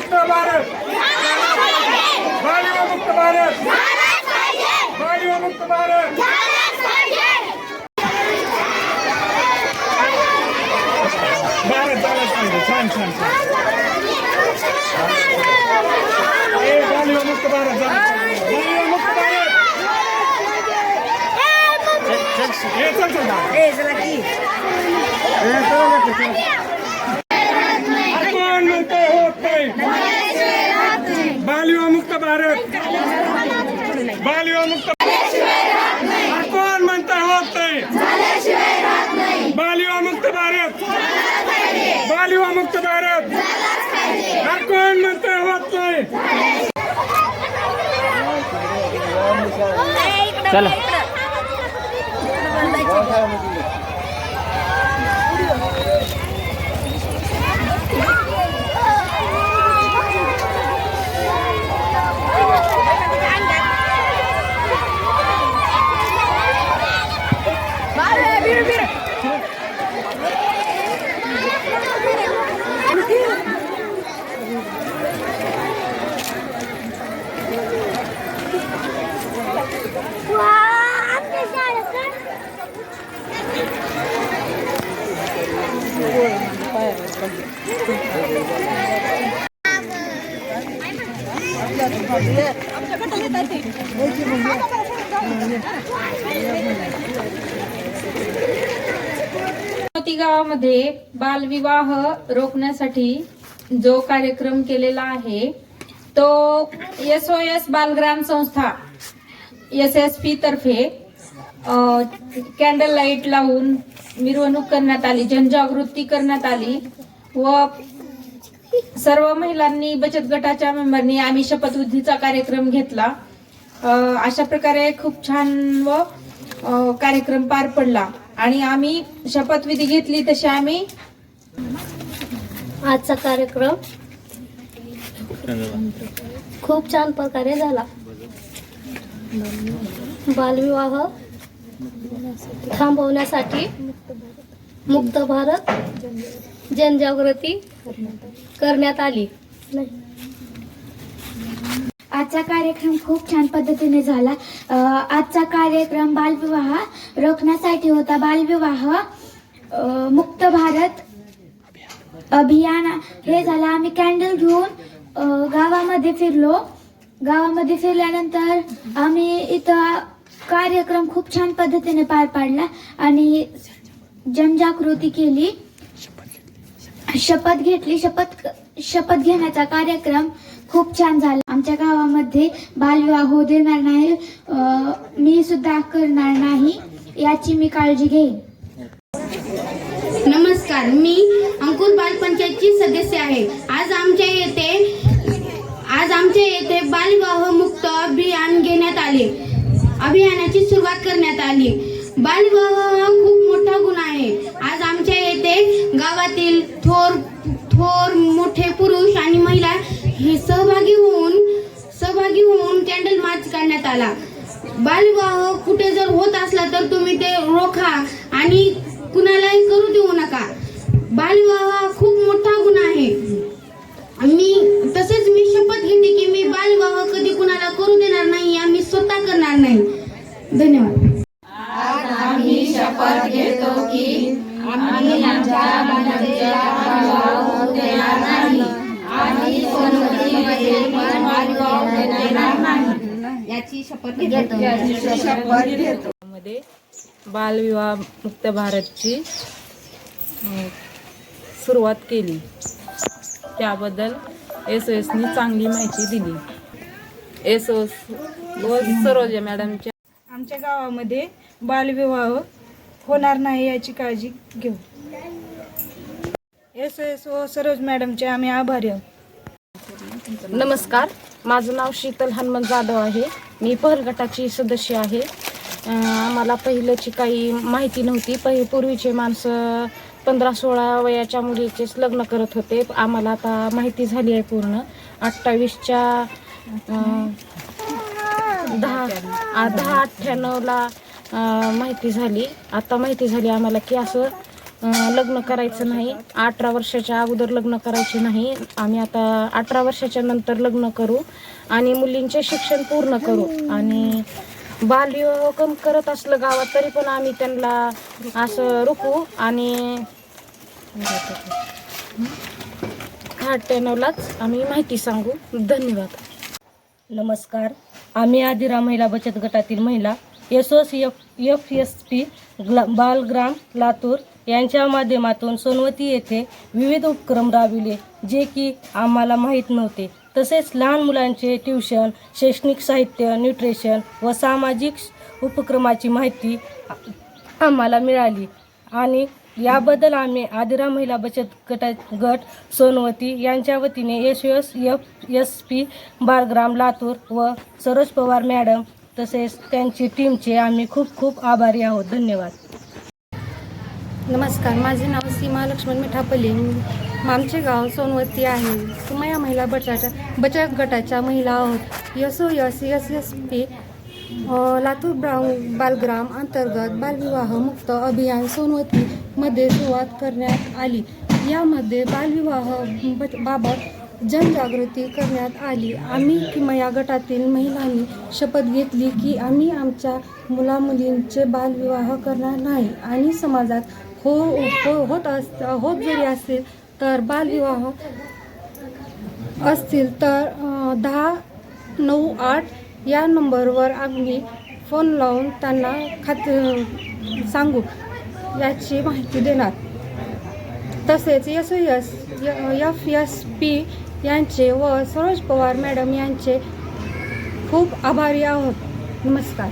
मुक्त भारत. बालिव मुक्त भारत. बालिव मुक्त भारत. भारत झालाच पाहिजे. छान छान छान. मुक्त भारत झाला बालिव चल चल ए चला की. ए चला मुक्त भारत. कोण म्हणतंय होत नाही. चला. गावामध्ये बालविवाह रोखण्यासाठी जो कार्यक्रम केलेला आहे तो एस ओ एस बालग्राम संस्था एस एस पी तर्फे कॅन्डल लाइट लावून मिरवणूक करण्यात आली जनजागृती करण्यात आली व सर्व महिलांनी बचत गटाच्या मेंबरनी आम्ही शपथविधीचा कार्यक्रम घेतला. अशा प्रकारे खूप छान व कार्यक्रम पार पडला. आणि आम्ही शपथविधी घेतली तशी आम्ही. आजचा कार्यक्रम खूप छान प्रकारे झाला. बालविवाह थांबवण्यासाठी मुक्त भारत जनजागृती करण्यात आली. आजचा कार्यक्रम खूप छान पद्धतीने झाला. आजचा कार्यक्रम बालविवाह रोखण्यासाठी होता. बालविवाह मुक्त भारत अभियान हे झालं. आम्ही कॅन्डल घेऊन गावामध्ये फिरलो. गावामध्ये फिरल्यानंतर आम्ही इथं कार्यक्रम खूप छान पद्धतीने पार पाडला आणि जनजागृती केली. शपथ घेतली. शपथ शपथ घेण्याचा कार्यक्रम खूप छान झालं. आमच्या गावामध्ये बालविवाह होऊ देणार नाही मी सुद्धा करणार नाही याची मी काळजी घेईन. नमस्कार मी अंकुर बालपंचायतची सदस्य आहे. आज आमच्या येथे आज आमच्या येथे बालविवाह मुक्त अभियान घेण्यात आले. अभियानाची सुरुवात करण्यात आली. बालविवाह हा खूप मोठा गुन्हा आहे. आज आमच्या येथे गावातील थोर थोर मोठे पुरुष आणि महिला हे सहभागी होऊन सहभागी होऊन कॅन्डल मार्च काढण्यात आला. बालविवाह कुठे जर होत असला तर तुम्ही ते रोखा आणि कुणालाही करू देऊ नका. बालविवाह हा खूप मोठा गुन्हा आहे. मी तसेच मी शपथ घेते की मी बालविवाह कधी कुणाला करू देणार नाही या मी स्वतः करणार नाही. धन्यवाद. मध्ये बालविवाह मुक्त भारतची सुरुवात केली. त्याबद्दल एस ओ एसनी चांगली माहिती दिली. एस ओ व सरोजा मॅडमच्या आमच्या गावामध्ये बालविवाह होणार नाही याची काळजी घेऊ. एस एस ओ सरोज मॅडमचे आम्ही आभारी आहोत. नमस्कार. माझं नाव शीतल हनुमान जाधव आहे. मी पहल गटाची सदस्य आहे. आम्हाला पहिल्याची काही माहिती नव्हती. पहि पूर्वीचे माणसं पंधरा सोळा वयाच्या मुलीचेच लग्न करत होते. आम्हाला आता माहिती झाली आहे पूर्ण. अठ्ठावीसच्या दहा दहा अठ्ठ्याण्णवला माहिती झाली. आता माहिती झाली आम्हाला की असं लग्न करायचं नाही. अठरा वर्षाच्या अगोदर लग्न करायचे नाही. आम्ही आता अठरा वर्षाच्या नंतर लग्न करू आणि मुलींचे शिक्षण पूर्ण करू. आणि बालविवाह कम करत असलं गावात तरी पण आम्ही त्यांना असं रोखू आणि अठ्ठ्याण्णवलाच आम्ही माहिती सांगू. धन्यवाद. नमस्कार. आम्ही आदिरा महिला बचत गटातील महिला S O C F F S P ग्ला बालग्राम लातूर यांच्या माध्यमातून सोनवती येथे विविध उपक्रम राबविले जे की आम्हाला माहीत नव्हते. तसेच लहान मुलांचे ट्युशन शैक्षणिक साहित्य न्यूट्रिशन व सामाजिक उपक्रमाची माहिती आम्हाला मिळाली. आणि याबद्दल आम्ही आदिरा महिला बचत गटा गट सोनवती यांच्या वतीने S S F S P Balgram Latur व सरोज पवार मॅडम तसेच त्यांची टीमचे आम्ही खूप खूप आभारी आहोत. धन्यवाद. नमस्कार माझे नाव सीमा लक्ष्मण मिठापल्ली. आमचे गाव सोनवती आहे. सुमया महिला बचाच्या बचत गटाच्या महिला आहोत. S O S S S P Latur brown Balgram अंतर्गत बालविवाह मुक्त अभियान सोनवतीमध्ये सुरुवात करण्यात आली. यामध्ये बालविवाह बाबत जनजागृती करण्यात आली. आम्ही किंवा या गटातील महिलांनी शपथ घेतली की आम्ही आमच्या मुलामुलींचे बालविवाह करणार नाही. आणि समाजात हो हो होत अस होत जरी असेल तर बालविवाह असतील तर दहा नऊ आठ या नंबरवर आम्ही फोन लावून त्यांना खात सांगू याची माहिती देणार. तसेच S S F S P यांचे व सरोज पवार मॅडम यांचे खूप आभारी आहोत. नमस्कार.